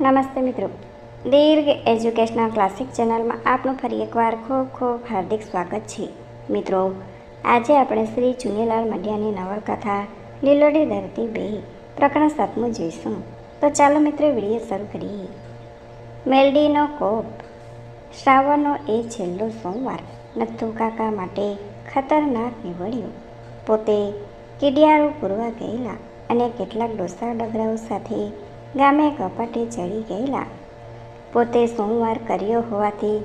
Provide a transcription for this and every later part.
નમસ્તે મિત્રો. દીર્ઘ educational classic ચેનલમાં આપનું ફરી એકવાર ખૂબ ખૂબ હાર્દિક સ્વાગત છે. મિત્રો, આજે આપણે શ્રી ચુનીલાલ મડિયાની નવલકથા લીલોડી ધરતી બે પ્રકરણ સાતમું જોઈશું. તો ચાલો મિત્રો વીડિયો શરૂ કરીએ. મેલડીનો કોપ. શ્રાવણનો એ છેલ્લો સોમવાર. નથુ કાકા માટે ખતરનાક નીવડ્યો. પોતે કિડિયારો પૂરવા ગયેલા અને કેટલાક ડોસા ડગરાઓ સાથે ગામે કપાટે ચડી ગયેલા. પોતે સોમવાર કર્યો હોવાથી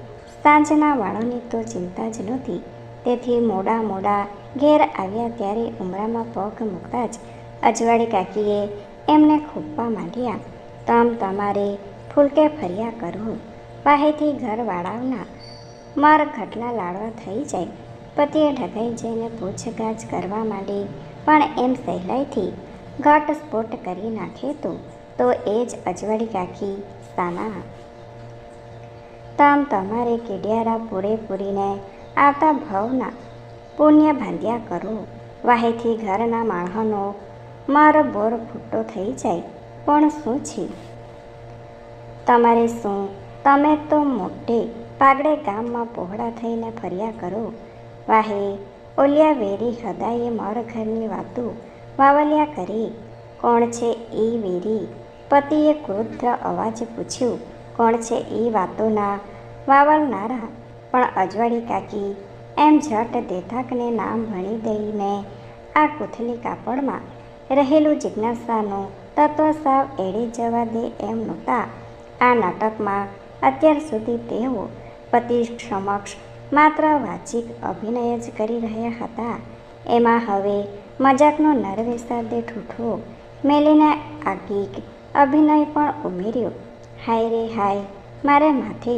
સાંજના વાળોની તો ચિંતા જ નહોતી. તેથી મોડા મોડા ઘેર આવ્યા ત્યારે ઉમરામાં પગ મૂકતા જ અજવાળી કાકીએ એમને ખૂપવા માંડ્યા. તમ તમારે ફૂલકે ફર્યા કરવું પાહેથી ઘર વાળાવના માર ખટલા લાડવા થઈ જાય. પતિએ ઢગાઈ જઈને પૂછગાછ કરવા માંડી, પણ એમ સહેલાઈથી ઘટસ્ફોટ કરી નાખે તો? તો એ જ અજવાળી રાખી સામા તમ તમારે કેડિયારા પૂરેપૂરીને આવતા ભાવના પુણ્ય ભાંધ્યા કરો. વાહેથી ઘરના માણસનો મારો બોર ફૂટો થઈ જાય. પણ શું છે? તમારે શું? તમે તો મોટે પાગડે ગામમાં પહોળા થઈને ફર્યા કરો. વાહે, ઓલિયા વેરી હદાયે મારા ઘરની વાતો વાવલ્યા કરી. કોણ છે એ વેરી? પતિએ ક્રુદ્ધ અવાજ પૂછ્યું, કોણ છે એ વાતોના? વાવલનારા પણ અજવાળી કાકી, એમ ઝટ દેથાકને નામ ભણી દઈને આ કુથલી કાપડમાં રહેલું જિજ્ઞાસાનું તત્વ સાવ એળે જવા દે એમ નહોતા. આ નાટકમાં અત્યાર સુધી તેઓ પતિ સમક્ષ માત્ર વાચિક અભિનય જ કરી રહ્યા હતા. એમાં હવે મજાકનો નરવેસાદે ઠૂઠો. મેલીને આગીક અભિનય પણ ઉમેર્યો. હાય રે હાય, મારે માથે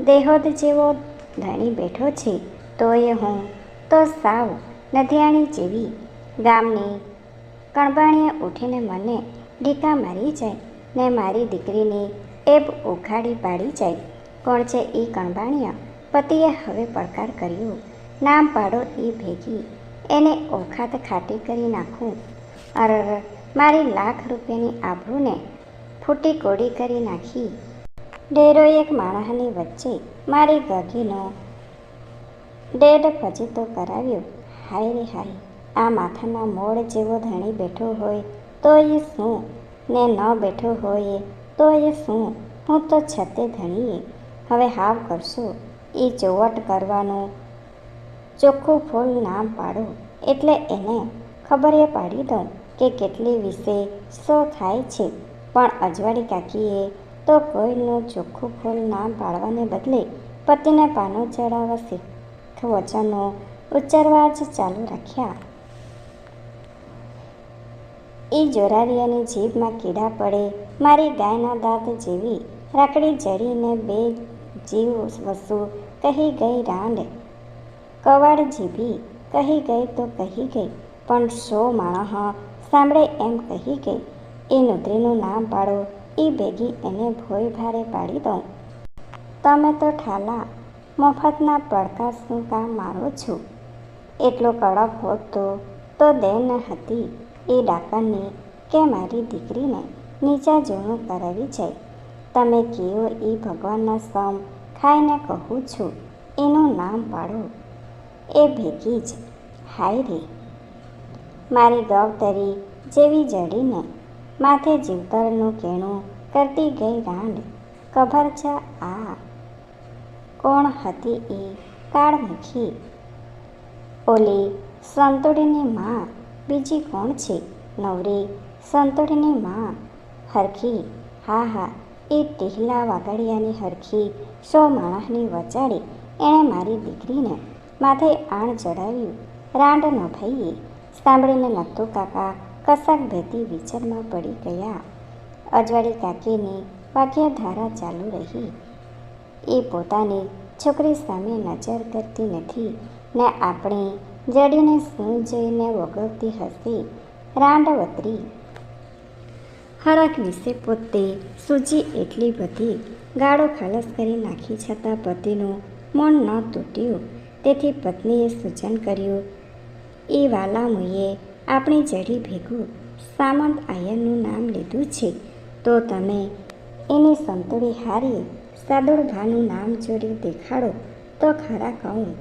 દેહોદ જેવો ધણી બેઠો છે, તોય હું તો સાવ નધિયાણી જેવી ગામની કણબાણીએ ઉઠીને મને ઢીકા મારી જાય, ને મારી દીકરીની એબ ઉખાડી પાડી જાય. કોણ છે એ કણબાણિયા? પતિએ હવે પડકાર કર્યો. નામ પાડો એ ભેગી, એને ઓખાત ખાટી કરી નાખું. અરર, મારી લાખ રૂપિયાની આબરૂને ફૂટી કોડી કરી નાખી. ડેરો એક માણસની વચ્ચે મારી ગગીનો ડેડ ફજીતો કરાવ્યો. હાય રે હાય, આ માથાના મોડ જેવો ધણી બેઠો હોય તો એ શું? ને ન બેઠો હોય તો એ શું? હું તો છતે ધણીએ. હવે હાવ કરશો? એ ચોવટ કરવાનું ચોખ્ખું ફૂલ નામ પાડો. એટલે એને ખબર એ પાડી દઉં કે કેટલી વિશે શું થાય છે. પણ અજવાળી કાકીએ તો કોઈનું ચોખ્ખું ફૂલ નામ પાડવાને બદલે પતિને પાનો ચડાવવા શીખ વચનો ઉચ્ચારવા જ ચાલુ રાખ્યા. એ જોરારિયાની જીભમાં કીડા પડે, મારી ગાયના દાંત જેવી રાકડી જડીને બે જીવ વસુ કહી ગઈ રાંડ. કવાડ જીભી કહી ગઈ તો કહી ગઈ, પણ સો માણસ સાંભળે એમ કહી ગઈ એ નુદ્રીનું નામ પાડો. એ ભેગી એને ભોય ભારે પાડી દઉં. તમે તો ઠાલા, મફતના પડકાશનું કામ મારો છું. એટલો કડક હોત તો તો દેન હતી. એ ડાકરને કે મારી દીકરીને નીચા જૂનું કરાવી જાય તમે કેવો એ ભગવાનના સમ ખાઈને કહું છું. એનું નામ પાડો. એ ભેગી જ. હાય રે. મારી ગૌતરી જેવી જડીને માથે જીવતરનું કેણું કરતી ગઈ રાંડ કભર છે આ. કોણ હતી એ કાળમુખી? ઓલી સંતોડીની માં. બીજી કોણ છે? નવરી સંતોડીની માં. હરખી. હા હા. એ ટીહલા વાગડિયાની હરખી સો માણસની વચાડી એણે મારી દીકરીને માથે આણ ચડાવ્યું રાંડ ન ભઈએ. સાંભળીને નથુ કાકા કશાક ભેતી વિચારમાં પડી ગયા. અજવાળી કાકીની વાક્યધારા ચાલુ રહી. એ પોતાની છોકરી સામે નજર કરતી નથી ને આપણે જડીને શું જોઈને વગવતી હશે. રાંડવતરી. હરક વિશે પોતે સૂજી એટલી બધી ગાળો ખાલસ કરી નાખી છતાં પતિનું મન ન તૂટ્યું. તેથી પત્નીએ સૂચન કર્યું, એ વાલામુએ આપણી જડી ભેગું સામંત આયરનું નામ લીધું છે. તો તમે એને સંતોળી હારીએ સાદુળભાનું નામ જોડ્યું દેખાડો. તો ખરા કહું,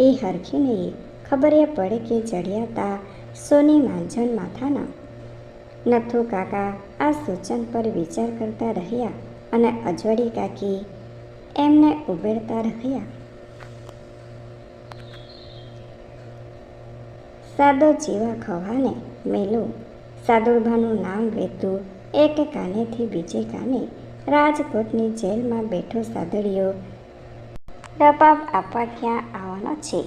એ હરખીને ખબરે પડે કે જડિયાતા સોની માંજન માથાના. નથુ કાકા આ સૂચન પર વિચાર કરતા રહ્યા અને અજવાડી કાકી એમને ઉબેડતા રહ્યા. સાદો જીવા ખવાને મેલું. સાદુરભાનું નામ લેતું, એક કાનેથી બીજે કાને રાજકોટની જેલમાં બેઠો સાદડીયો રબાબ આપવા ક્યાં આવવાનો છે?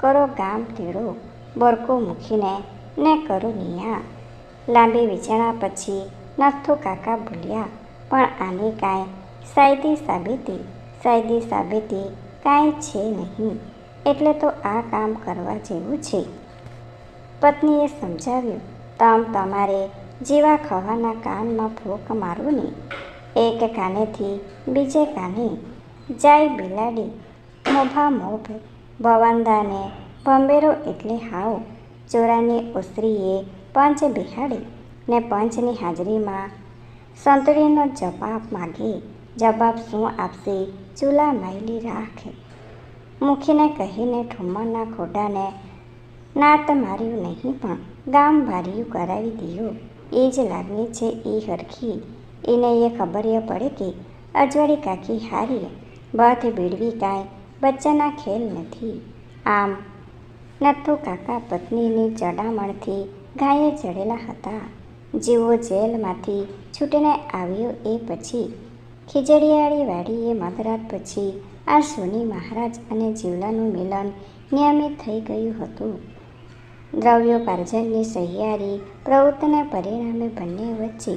કરો ગામ તેડો બરકો મૂકીને ને કરો નિયા. લાંબી વિચારણા પછી નથું કાકા બોલ્યા, પણ આની કાંઈ સાયદી સાબિતી સાયદી સાબિતી કાંઈ છે નહીં. એટલે તો આ કામ કરવા જેવું છે. પત્નીએ સમજાવ્યું, તમ તમારે જીવા ખવાના કાનમાં ફૂંક મારવું ને. એક કાનેથી બીજે કાને જાય બિલાડી, મોભા મોભ ભવંદાને ભંભેરો એટલે હાવ. ચોરાની ઓસરીએ પંચ બિહાડી ને પંચની હાજરીમાં સંતળીનો જવાબ માગે. જવાબ શું આપશે? ચૂલા માયલી રાખે. મુખીને કહીને ઠુમ્મરના ખોડાને નાત માર્યું નહીં પણ ગામ ભાર્યું કરાવી દીધું. એ જ લાગણી છે એ હરખી. એને એ ખબર એ પડે કે અજવાળી કાકી હારી બથ બીડવી કાંઈ બચ્ચાના ખેલ નથી. આમ નથુ કાકા પત્નીની ચડામણથી ગાયે ચડેલા હતા. જેવો જેલમાંથી છૂટીને આવ્યો એ પછી ખીજડીયાળી વાડીએ મધરાત પછી આ સોની મહારાજ અને જીવલાનું મિલન નિયમિત થઈ ગયું હતું. દ્રવ્યોપાર્જનની સહિયારી પ્રવૃત્તિના પરિણામે બંને વચ્ચે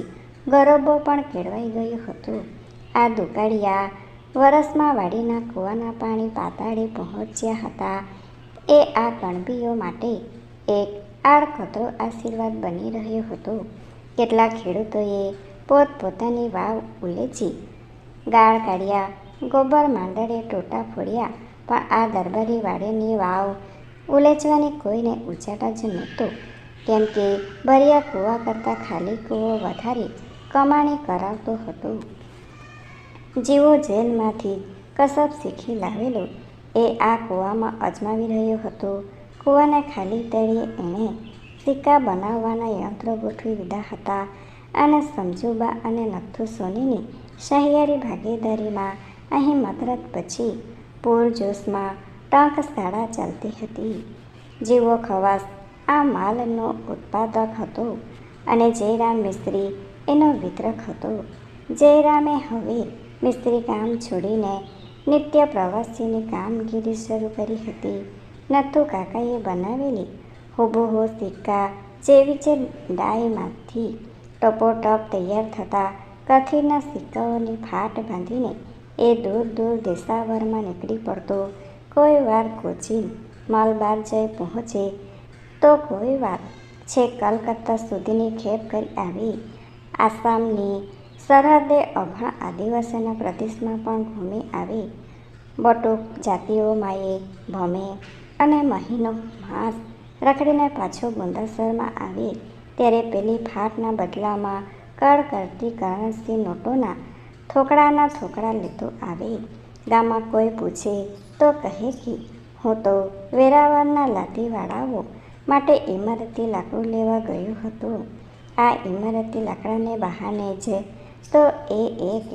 ગરબો પણ કેળવાઈ ગયો હતો. આ દુકાળિયા વરસમાં વાડીના કૂવાના પાણી પાતાળે પહોંચ્યા હતા. એ આ કણબીઓ માટે એક આડકતરો આશીર્વાદ બની રહ્યો હતો. કેટલાક ખેડૂતોએ પોતપોતાની વાવ ઉલેચી, ગાળ કાઢ્યા, ગોબર માંડળે ટોટા ફોડ્યા, પણ આ દરબારી વાડીની વાવ ઉલેચવાની કોઈને ઉચાટા જ નહોતો. કેમ કે ભર્યા કૂવા કરતાં ખાલી કૂવો વધારે કમાણી કરાવતો હતો. જેવો જેલમાંથી કસબ શીખી લાવેલો, એ આ કૂવામાં અજમાવી રહ્યો હતો. કૂવાને ખાલી તળીએ એણે સિક્કા બનાવવાના યંત્રો ગોઠવી દીધા હતા અને સમજુબા અને નથુ સોનીની સહિયારી ભાગીદારીમાં અહીં મતરત પછી પૂરજોશમાં ટંક શાળા ચાલતી હતી. જેવો ખવાસ આ માલનો ઉત્પાદક હતો અને જયરામ મિસ્ત્રી એનો વિતરક હતો. જયરામે હવે મિસ્ત્રી કામ છોડીને નિત્ય પ્રવાસીની કામગીરી શરૂ કરી હતી. નથુ કાકાએ બનાવેલી હોબોહો સિક્કા જેવી જે ડાયમાંથી ટપોટપ તૈયાર થતા કથીરના સિક્કાઓની ફાટ બાંધીને એ દૂર દૂર દેશાવરમાં નીકળી પડતો કોઈ વાર કોચીન માલબાર જઈ પહોંચે તો કોઈ વાર છે કલકત્તા સુધીની ખેપ કરી આવી. આસામની સરહદે અભણ આદિવાસીના પ્રદેશમાં પણ ઘૂમી આવી. બટુક જાતિઓમાંએ ભમે અને મહિનો માસ રખડીને પાછો ગુંદાસરમાં આવે. ત્યારે પેલી ફાટના બદલામાં કળ કરતી કરન્સી નોટોના થોકડાના થોકડા લેતો આવે. ગામમાં કોઈ પૂછે તો કહે કે, હું તો વેરાવળના લાદીવાળાઓ માટે ઇમારતી લાકડું લેવા ગયું હતું. આ ઇમારતી લાકડાને બહાને જ તો એ એક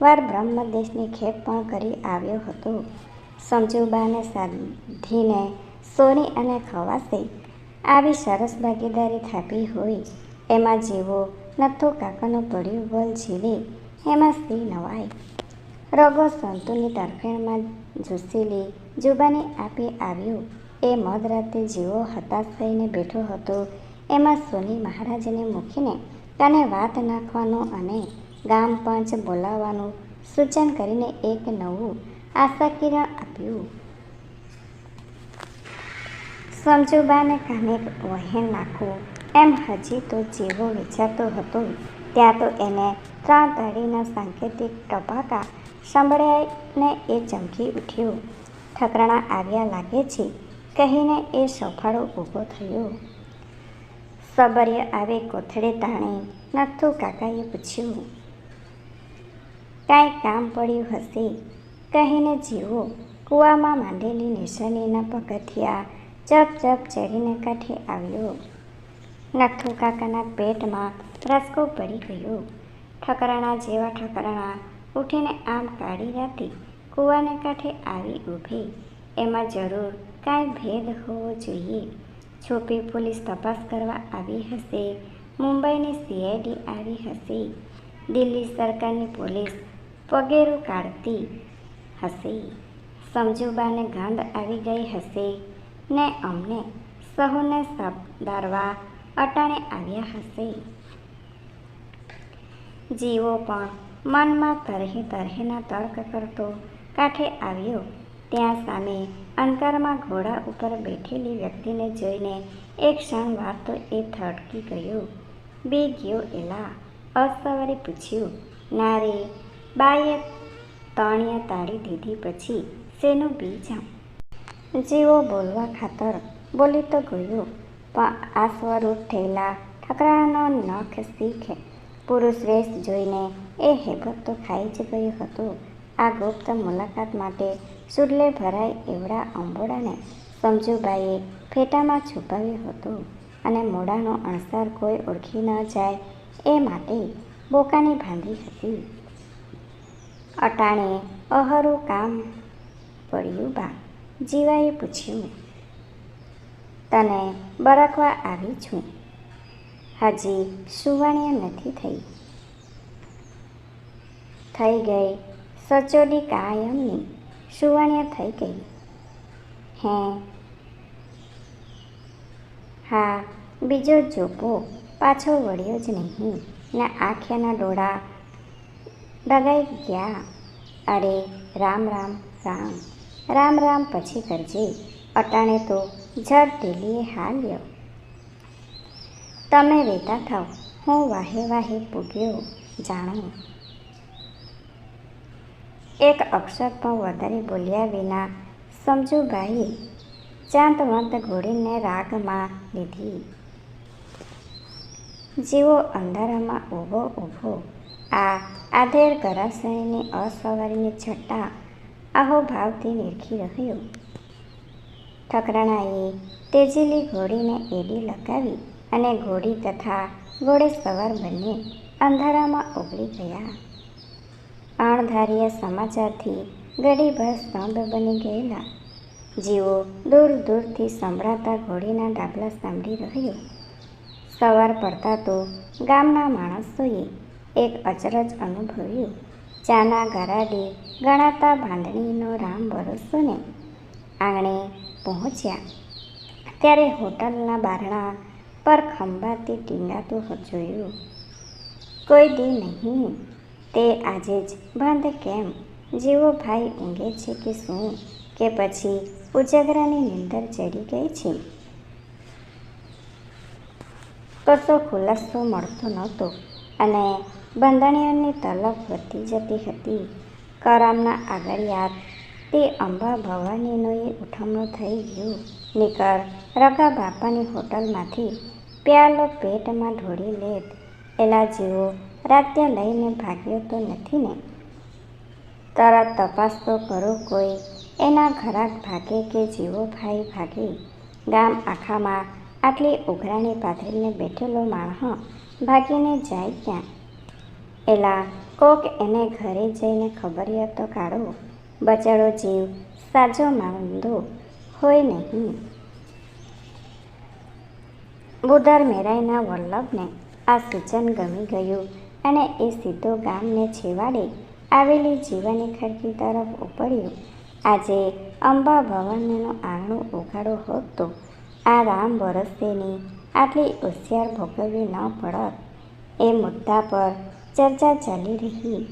વાર બ્રહ્મદેશની ખેપ પણ કરી આવ્યો હતો. સમજુબાને સાધીને સોની અને ખવાસે આવી સરસ ભાગીદારી થાપી હોય. એમાં જેવો નથુ કાકાનું પડ્યું બોલ ઝીલે, એમાં શ્રી નવાય. રગો સંતુની તરફેણમાં ઝૂસીલી જુબાની આપી આવ્યો. એ મધરાતે જેવો હતાશ થઈને બેઠો હતો. એમાં સોની મહારાજને મૂકીને તને વાત નાખવાનું અને ગામ પંચ બોલાવવાનું સૂચન કરીને એક નવું આશાકિરણ આપ્યું. સમજુબાને કાને વહેણ નાખવું એમ હજી તો જેવો વિચારતો હતો. ત્યાં તો એને ત્રણ તાળીના સાંકેતિક ટપાકા સંભળાઈને એ ચમકી ઉઠ્યો. ઠકરાણા આવ્યા લાગે છે. કહીને એ સફાળો ઊભો થયો. સબર્ય આવે કોથળે તાણે. નથુ કાકાએ પૂછ્યું, કાંઈ કામ પડ્યું હશે? કહીને જીવો કૂવામાં માંડેલી નિશાનીના પગથિયા ચપ ચપ ચડીને કાંઠે આવ્યો. નથુ કાકાના પેટમાં રસકો પડી ગયો. ઠકરાણા જેવા ઠકરાણા ઉઠીને આમ કાળી રાતે કૂવાને કાંઠે આવી ઊભી. એમાં જરૂર કાંઈ ભેદ હોવો જોઈએ. છોપી પોલીસ તપાસ કરવા આવી હશે. મુંબઈની સીઆઈડી આવી હશે. દિલ્હી સરકારની પોલીસ પગેરું કાઢતી હશે. સમજુબાને ગંધ આવી ગઈ હશે ને અમને સહુને સપદારવા અટાણે આવ્યા હશે. જીવો પણ મનમાં તરહે તરહેના તર્ક કરતો કાંઠે આવ્યો. ત્યાં સામે અંકારમાં ઘોડા ઉપર બેઠેલી વ્યક્તિને જોઈને એક ક્ષણ વાર તો એ થડકી ગયો. બે ગયો એલા. અસવારે પૂછ્યું, ના રે, બાઈએ તણિયા તાળી દીધી પછી શેનું બી જાઉં જીવો બોલવા ખાતર બોલી તો ગયો, પણ આ સ્વરૂપ થયેલા ઠકરાનો નખ શીખે પુરુષ વેશ જોઈને એ હેબત તો ખાઈ જ ગયો હતો. આ ગુપ્ત મુલાકાત માટે સુડલે ભરાય એવડા અંબોડાને સમજુબાઈએ ફેટામાં છુપાવ્યું હતું અને મોડાનો અણસાર કોઈ ઓળખી ન જાય એ માટે બોકાની બાંધી હતી. અટાણે અહરું કામ પડ્યું બા. જીવાએ પૂછ્યું, તને બરકવા આવી છું? હજી સુવાણિયા નથી થઈ. થઈ ગઈ સચોડી કાયમની સુવાણ્યા થઈ ગઈ. હે? હા, બીજો જોપો પાછો વળ્યો જ નહીં. ને આંખ્યાના ડોળા ડગાઈ ગયા. અરે, રામ રામ રામ. રામ રામ પછી કરજે. અટાણે તો જડ ઢીલીએ હાલ્યો. તમે વેતા થાવ. હું વાહે વાહે પૂગ્યો જાણો. એક અક્ષર પણ વધારે બોલ્યા વિના સમજુભાઈએ ચાંતવંત ઘોડીને રાગમાં લીધી. જેવો અંધારામાં ઊભો ઊભો આ આધેર ગરાસણીની અસવારીની છટ્ટા આહોભાવથી નિરખી રહ્યો. ઠકરાણાએ તેજીલી ઘોડીને એડી લગાવી. અને ઘોડી તથા ઘોડે સવાર બંને અંધારામાં ઓગળી ગયા. અણધાર્યા સમાચારથી ઘડીભર સ્તંભ બની ગયેલા. જીવો દૂર દૂરથી સંભળાતા ઘોડીના ડાબલા સાંભળી રહ્યો. સવાર પડતા તો ગામના માણસોએ એક અચરજ અનુભવ્યું. ચાના ગરાડી ગણાતા બાંધણીનો રામ ભરોસોને આંગણે પહોંચ્યા. ત્યારે હોટલના બારણા પર ખંભાતી ટીંગાતું જોયું. કોઈ દી નહીં. તે આજે જ બંધ કેમ? જેવો ભાઈ ઊંઘે છે કે શું? કે પછી ઉજાગરાની નીંદર ચડી ગઈ છે? કશો ખુલાસો મળતો નહોતો અને બંધાણીઓની તલબ વધતી જતી હતી. કરામના આગળિયાત તે અંબા ભવાનીનો એ ઉઠમણું થઈ ગયું. નીકળ રગા બાપાની હોટલમાંથી પ્યાલો પેટમાં ઢોળી લેત. એલા જેવો રાત્ય લઈને ભાગ્યો તો નથી ને? તરત તપાસ તો કરો કોઈ. એના ઘરાક ભાગે કે જીવો ભાઈ ભાગે. ગામ આખામાં આટલી ઉઘરાણી પાથરીને બેઠેલો માણહ ભાગીને જાય ક્યાં? એલા, કોક એને ઘરે જઈને ખબરિયત તો કાઢો. બચાડો જીવ, સાજો માંદો હોય નહીં. બુધર મેરાઈના વલ્લભને આ સૂચન ગમી ગયું અને એ સીધો ગામને છેવાડે આવેલી જીવાની ખડકી તરફ ઉપડ્યું. આજે અંબા ભવનનો આંગણું ઉઘાડો હોત, આ રામ વરસેની આટલી હોશિયાર ભોગવવી ન પડત. એ મુદ્દા પર ચર્ચા ચાલી રહી.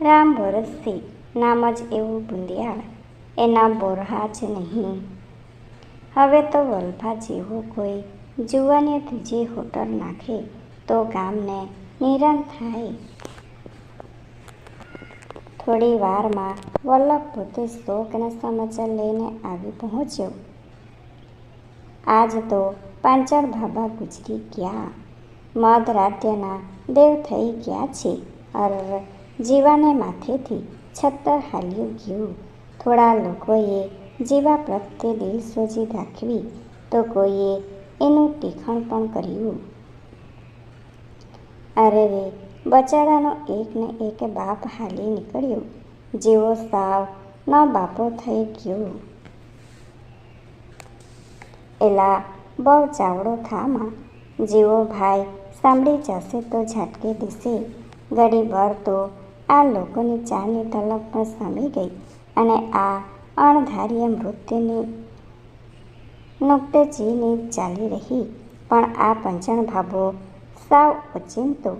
રામ ભરતસિંહ નામ જ એવું બુંદિયાળ, એના બોરહા જ નહીં. હવે તો વલ્ભા જેવો કોઈ જુવાને ત્રીજી હોટલ નાખે તો ગામને નિરાન થાય. થોડી વારમાં વલ્લભ પોતે શોકના સમાચાર લઈને આવી પહોંચ્યો. આજ તો પાંચર ભાભા ગુજરી ગયા. મધરાત્યના દેવ થઈ ગયા છે. અર જીવાને માથેથી છત્તર હાલ્યું ગયું. થોડા લોકોએ જીવા પ્રત્યે દિલસોજી રાખવી તો કોઈએ એનું ટીખણ પણ કર્યું. અરે રે બચાડાનો એક ને એક બાપ હાલી નીકળ્યો. જેવો સાવ ન બાપો થઈ ગયો. એલા, બહુ ચાવડો થામાં. જેવો ભાઈ સાંભળી જશે તો ઝાટકે દેશે. ગળીભર ભર તો આ લોકોની ચાની તલબ પણ સમી ગઈ અને આ અણધાર્ય મૃત્યુની નુક્તચીની ચાલી રહી, પણ આ પંચણ ભાભો સાવ ઓચિંતો.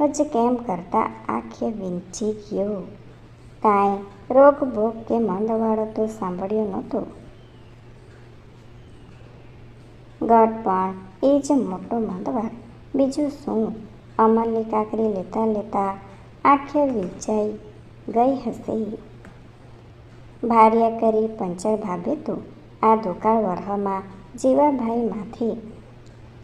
જ કેમ કરતા આંખે વિંચી ગયો. કાંઈ રોગ ભોગ કે મંદવાળો તો સાંભળ્યો નહોતો. ગઢ પણ એ જ મોટો મંદવાર. બીજું શું? અમલની કાકરી લેતા લેતા આંખે વીંચાઈ ગઈ હશે. ભાર્યા કરી પંચર ભાભે તો આ દુકાળ વરહમાં જીવાભાઈમાંથી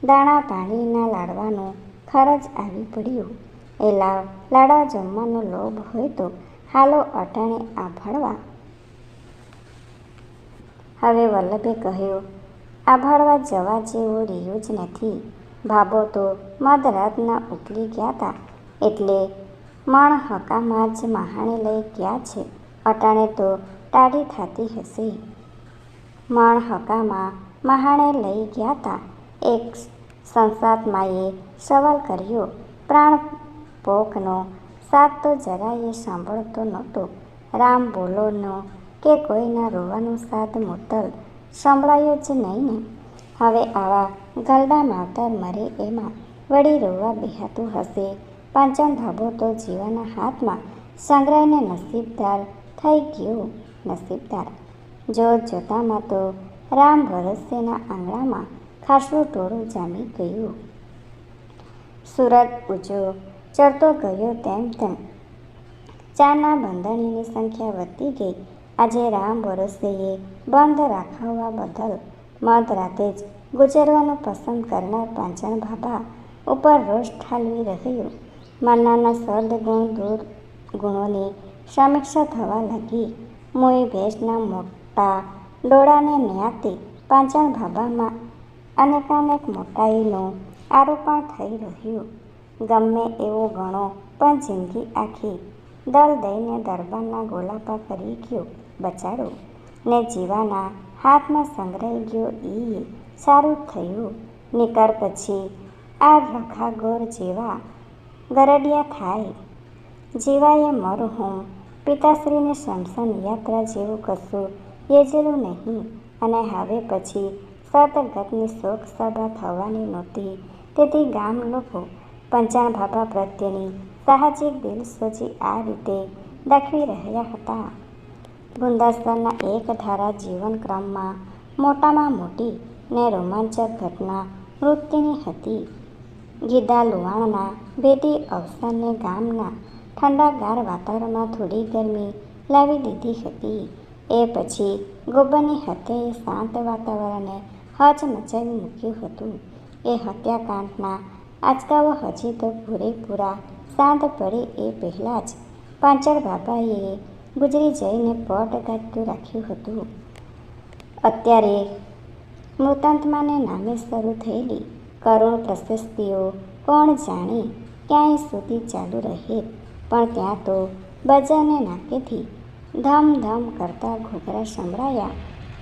દાણા પાણીના લાડવાનું ખરજ આવી પડ્યું. એ લાવ, લાડા જમવાનો લોભ હોય તો હાલો અટાણે આભળવા. હવે વલ્લભે કહ્યું, આભળવા જવા જેવો રહ્યો જ નથી. ભાભો તો મધરાતના ઉકલી ગયા હતા એટલે મણ હકામાં જ મહાણે લઈ ગયા છે. અટાણે તો ટાળી થતી હશે. મણ હકામાં મહાણે લઈ ગયા હતા એક સંસાદ માએ સવાલ કર્યો. પ્રાણ પોકનો સાથ તો જરાય સાંભળતો નહોતો. રામ બોલોનો કે કોઈના રોવાનું સાદ મોતલ સંભળાયો જ નહીં. ને હવે આવા ગલડા માવતર મરે એમાં વળી રોવા બેહાતું હશે. પાંચમ ભાબો તો જીવાના હાથમાં સંગ્રહને નસીબદાર થઈ ગયો. નસીબદાર જોત જોતામાં તો રામ ભરોસેના આંગણામાં ખાસું ટોળું જામી ગયું. સુરત ઊંચો ચડતો ગયો તેમ તેમ. ચાના બંધણીની સંખ્યા વધતી ગઈ. આજે રામ ભરોસેએ બંધ રાખાવવા બદલ મધરાતે જ ગુજરવાનું પસંદ કરનાર પાંચણ ભાભા ઉપર રોષ ઠાલવી રહ્યું. મનના સદગુણ દૂર ગુણોની સમીક્ષા થવા લાગી. મોય ભેંસના મોટા ડોળાને ન્યાતી પાંચણ ભાભામાં અનેકાનેક મોટાઈનું આરોપણ થઈ રહ્યું. ગમે એવો ગણો પણ જિંદગી આખી દલ દઈને દરબારના ગોલાપા કરી ગયો. બચાડો ને જીવાના હાથમાં સંગ્રહી ગયો એ સારું થયું. નિકર પછી આ રખાગોર જેવા ગરડિયા થાય. જીવાએ મરહુમ પિતાશ્રીને શમશાન યાત્રા જેવું કશું યેજેલું નહીં. અને હવે પછી સતગતની શોક સભા થવાની નહોતી. તેથી ગામ લોકો પંચાણ ભાભા પ્રત્યેની સાહજિક દિલસોજી આ રીતે દાખવી રહ્યા હતા. ગુંદાસરના એક ધારા જીવનક્રમમાં મોટામાં મોટી ને રોમાંચક ઘટના મૃત્યુની હતી. ગીદા લુવાણના ભેદી અવસરને ગામના ઠંડાગાર વાતાવરણમાં થોડી ગરમી લાવી દીધી હતી. એ પછી ગોબરની હત્યાએ શાંત વાતાવરણને હચ મચાવી મૂક્યું હતું. એ હત્યાકાંડના આંચકાઓ હજી તો પૂરેપૂરા શાંત પડે એ પહેલાં જ પાંચળ બાબાએ ગુજરી જઈને પટ ગાંઠતું રાખ્યું હતું. અત્યારે મૃતાંતમાને નામે શરૂ થયેલી કરુણ પ્રશસ્તિઓ કોણ જાણે ક્યાંય સુધી ચાલુ રહે, પણ ત્યાં તો બજારને નાકેથી ધમ કરતા ઘૂઘરા સંભળાયા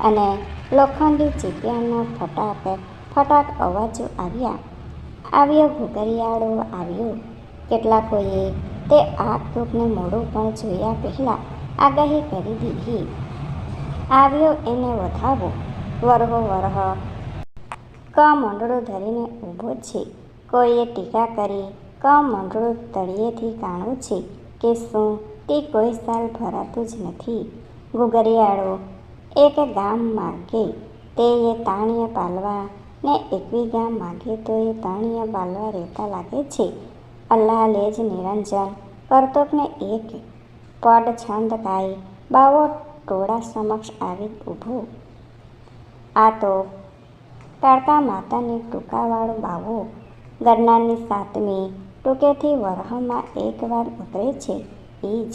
અને લોખંડી ચીપિયાના ફટાક ફટાક અવાજો આવ્યા. આવ્યો ઘૂઘરિયાળો આવ્યો. કેટલાકોએ તે આગ તોપને મોડું પણ જોયા પહેલાં આગાહી કરી દીધી. આવ્યો એને વધાવો. વરહો વરહ ક મંડળો ધરીને ઊભો છે. કોઈએ ટીકા કરી ક મંડળું તળિયેથી કાણું છે કે શું? તે કોઈ સાલ ભરાતું જ નથી. ગુગરિયાળો એક ગામ માગે તે એ તાણીએ પાલવા ને એકવી ગામ માગે તો એ તાણીએ પાલવા રહેતા લાગે છે. અલ્લાહ લેજ નિરંજન કરતોકને એક પડ છંદ ગાય, બાવો ટોળા સમક્ષ આવી ઊભો. આ તો તારકા માતાની ટૂંકાવાળો બાવો, ગરનારની સાતમી ટૂંકેથી વરહમાં એકવાર ઉતરે છે. એ જ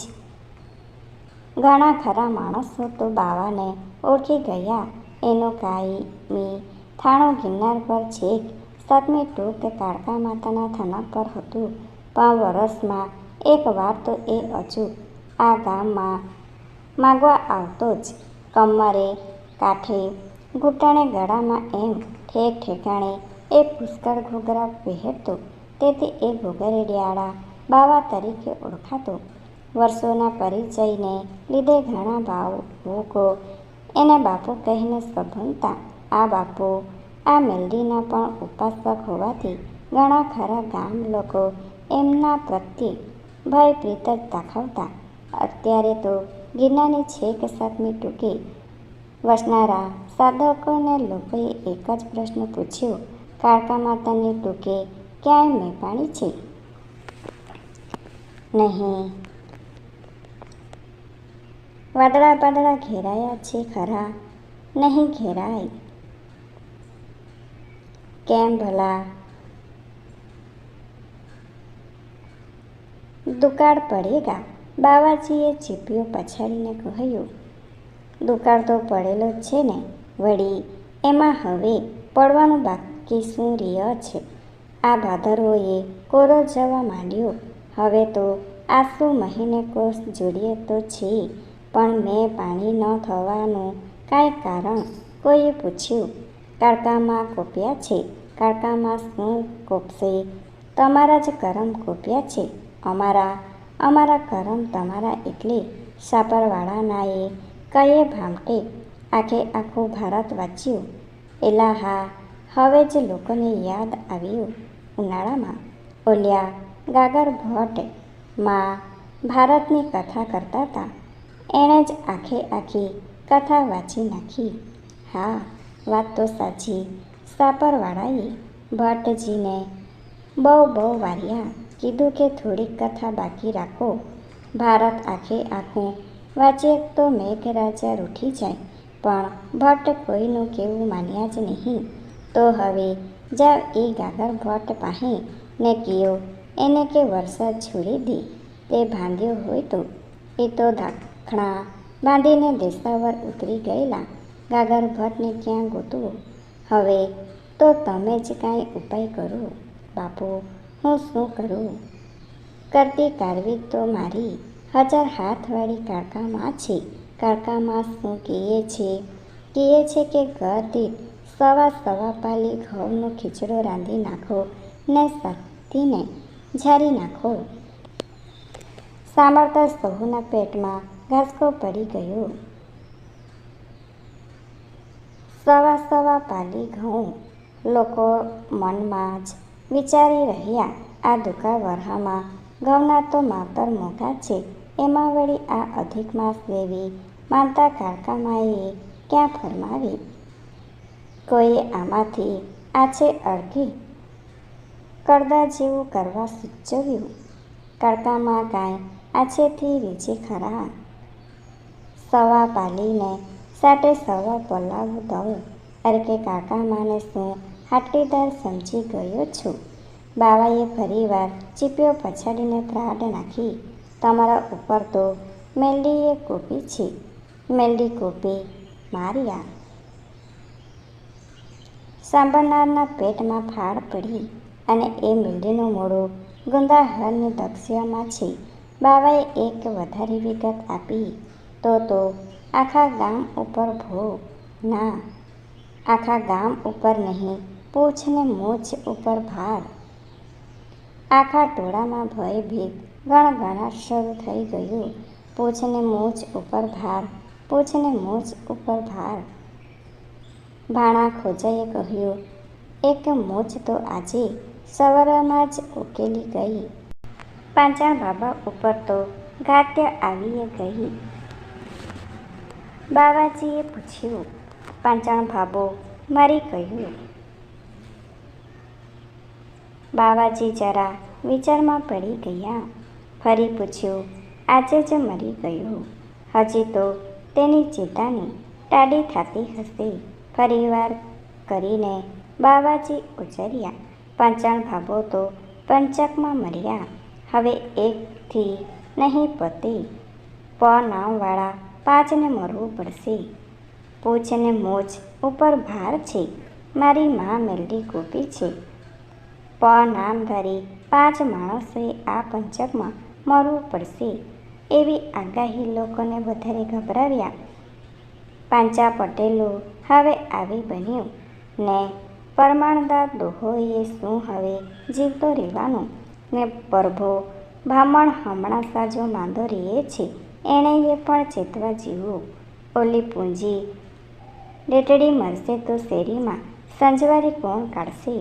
ઘણા ખરા માણસો તો બાવાને ઓળખી ગયા. એનું કાયમી થાણો ગિરનાર પર છેક સાતમી ટૂંક કાળકા માતાના થાના પર હતું. પણ વરસમાં એક વાર તો એ અચૂક આ ગામમાં માગવા આવતો જ. કમરે કાંઠે ઘૂંટણે ગળામાં એમ ઠેક ઠેકાણે એ પુષ્કળ ઘૂઘરા પહેરતો. તેથી એ ઘૂઘરડિયાળા બાવા તરીકે ઓળખાતો. વર્ષોના પરિચયને લીધે ઘણા ભાવ ભૂકો એને બાપુ કહીને સભનતા આ બાપુ, આ મેલડીના પણ ઉપાસક હોવાથી ઘણા ખરા ગામ લોકો એમના પ્રત્યે ભય, પ્રીત જ દાખવતા. અત્યારે તો ગિરનારની છેક સાતમી ટૂંકે વસનારા સાધકોને લોકોએ એક જ પ્રશ્ન પૂછ્યો કાળકા માતાની ટૂંકે ક્યાંય મેપાણી છે? નહીં વાદળા પાદળા ઘેરાયા છે ખરા, નહીં ઘેરાય. કેમ ભલા? દુકાળ પડેગા, બાવાજીએ ચીપિયો પછાડીને કહ્યું, દુકાળ તો પડેલો જ છે ને, વળી એમાં હવે પડવાનું બાકી શું રિય છે? આ ભાદરવોએ કોરો જવા માંડ્યો. હવે તો આસુ મહિને કોષ જોડીએ તો છે. પણ મેં પાણી ન થવાનું કાંઈ કારણ? કોઈએ પૂછ્યું. કાળકામાં કોપ્યા છે. કાળકામાં શું કોપશે? તમારા જ કરમ કોપ્યા છે. અમારા અમારા કરમ તમારા એટલે સાપરવાળાનાએ કયે ભામટે આખે આખું ભારત વાંચ્યું. એલા હા, હવે જ લોકોને યાદ આવ્યું ઉનાળામાં. ઓલ્યા, ગાગર ભટ્ટ, માં ભારતની કથા કરતા હતા એણે જ આખે આખી કથા વાંચી નાખી. હા, વાત તો સાચી. સાપરવાળાએ ભટ્ટજીને બહુ બહુ વાર્યા કીધું કે થોડીક કથા બાકી રાખો. ભારત આખે આખું વાંચીએ તો મેઘરાજા રૂઠી જાય, પણ ભટ્ટ કોઈનું કેવું માન્યા જ નહીં. તો હવે જાવ એ ગાગર ભટ્ટ પાસે ને કયો, એને કે વરસાદ છોડી દે. તે ભાંગ્યો હોય તો. એ તો દાખણા બાંધીને દેશાવર ઉતરી ગયેલા. ગાગર ભટ્ટને ક્યાં ગોતવું? હવે તો તમે જ કાંઈ ઉપાય કરો. બાપુ, હું શું કરું? કરતી કારવી તો મારી. હજાર હાથવાળી કાળકામાં છે. કાળકામાં શું કહે છે? કહે છે કે ઘર દીઠ સવા સવા પાલી ઘઉંનો ખીચડો રાંધી નાખો ને શક્તિને ઝારી નાખો. સાંભળતા સહુના પેટમાં ઘાસકો પડી ગયો. સવા સવા પાલી ઘઉં. લોકો મનમાં જ વિચારી રહ્યા, આ દુકાળ વરહામાં ઘઉંના તો માતર મોટા છે. એમાં વળી આ અધિક માસ દેવી માનતા કાળકામાએ ક્યાં ફરમાવી? કોઈએ આમાંથી આછે અડધી કડદા જેવું કરવા સૂચવ્યું કાળકામાં કાંઈ આછેથી રીચે ખરા. સવા પાલીને સાટે સવા પલાવ દઉં. અરે કે કાકામાને શું હાટલીદાર સમજી ગયો છું. બાવાએ ફરીવાર ચીપીઓ પછાડીને ત્રાડ નાખી. તમારા ઉપર તો મેલ્ડીએ કોપી છે. મેલ્ડી કોપી માર્યા સાંભળનારના પેટમાં ફાળ પડી અને એ મેલ્ડીનું મોડું ગુંદાહરની દક્ષિયામાં છે. બાવાએ એક વધારે વિગત આપી. તો તો, આખા ગામ ઉપર ભો. ના, આખા ગામ ઉપર નહીં પૂછને મૂછ ઉપર ભાર આખા ટોળામાં ભય ભીત ગણગણાટ શરૂ થઈ ગયું. પૂછને મૂછ ઉપર ભાર પૂછને મૂછ ઉપર ભાર ભાણા ખોજાએ કહ્યું, એક મૂછ તો આજે સવારમાં જ ઉકેલી ગઈ. પાંચાણ બાબા ઉપર તો ગાત્ય આવીએ ગઈ. બાવાજીએ પૂછ્યું, પાંચાણ ભાબો મરી કહ્યું બાવાજી જરા વિચારમાં પડી ગયા. ફરી પૂછ્યું, આજે જ મરી ગયું. હજી તો તેની ચિંતાની ટાડી થતી હશે. ફરીવાર કરીને બાવાજી ઉચર્યા પાંચાણ ભાભો તો પંચકમાં મર્યા. હવે એકથી નહીં પતી. પ નામવાળા પાંચને મરવું પડશે. પૂછને મોજ ઉપર ભાર છે. મારી માં મેલડી ગોપી છે. પ નામ ધરી પાંચ માણસોએ આ પંચકમાં મરવું પડશે. એવી આગાહી લોકોને વધારે ગભરાવ્યા. પાંચા પટેલો હવે આવી બન્યું. ને પરમાણદાર દોહોએ શું હવે જીવતો રહેવાનું? ને પરભો, બ્રાહ્મણ હમણાં સાજો માંદો રહે છે. એણે એ પણ ચેતવા જીવું ઓલી પૂંજી ડેટડી મરશે તો શેરીમાં સંજવારી કોણ કાઢશે?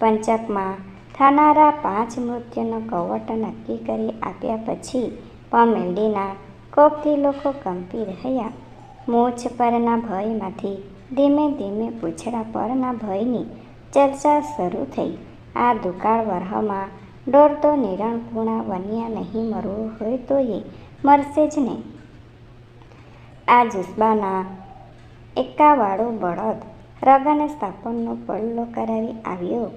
પંચકમાં થનારા પાંચ મૃત્યુનો કવટ નક્કી કરી આપ્યા પછી પણ મેલડીના કોપથી લોકો કંપી રહ્યા. મૂછ પરના ભયમાંથી ધીમે ધીમે પૂંછડા પરના ભયની ચર્ચા શરૂ થઈ. આ દુકાળ વરહમાં ડોર તો નિરણપૂર્ણા બન્યા નહીં, મરવું હોય તો એ મરશે જ નહીં. આ જુસ્બાના એકાવાળો બળદ રગાને સ્થાપનનો પલ્લો કરાવી આવ્યો.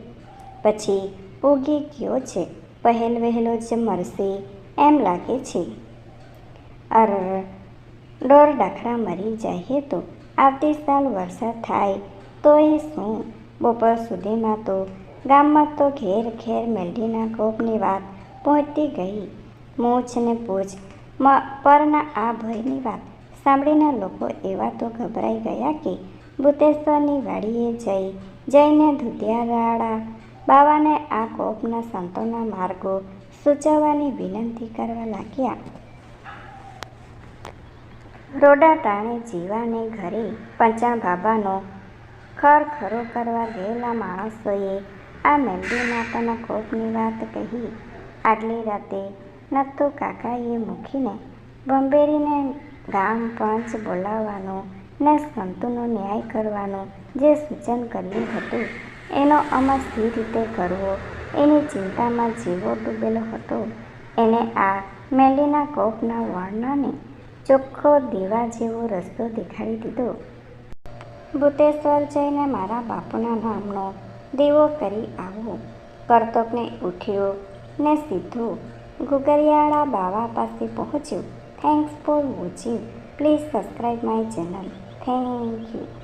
પછી ઉગી ગયો છે. પહેલ વહેલો જ મરશે એમ લાગે છે. અર ડોર ડાખરા મરી જાય તો આવતી સાલ વરસાદ થાય તો એ શું? બપોર સુધીમાં તો ગામમાં તો ઘેર ઘેર મેલડીના કોપની વાત પહોંચતી ગઈ. મૂછ ને પૂછ પરના આ ભયની વાત સાંભળીને લોકો એવા તો ગભરાઈ ગયા કે ભૂતેશ્વરની વાડીએ જઈ જઈને ધુતિયારાળા બાવાને આ કોપના સંતોના માર્ગો સૂચવવાની વિનંતી કરવા લાગ્યા. રોડા ટાણે જીવાને ઘરે પંચાણ બાબાનો ખરખરો કરવા ગયેલા માણસોએ આ મેલડી માતાના કોપની વાત કહી. આગલી રાતે નત્તુ કાકાએ મૂકીને બંબેરીને ગામ પંચ બોલાવવાનું ને સંતોનો ન્યાય કરવાનું જે સૂચન કર્યું હતું, એનો અમલ સ્થિર રીતે કરવો, એની ચિંતામાં જીવો ડૂબેલો હતો. એને આ મેલીના કોપના વર્ણને ચોખ્ખો દીવા જેવો રસ્તો દેખાડી દીધો. ભૂતેશ્વર જઈને મારા બાપુના નામનો દીવો કરી આવો કરતકને ઉઠ્યો ને સીધું ઘુગરિયાળા બાવા પાસે પહોંચ્યું. Thanks for watching please subscribe my channel thank you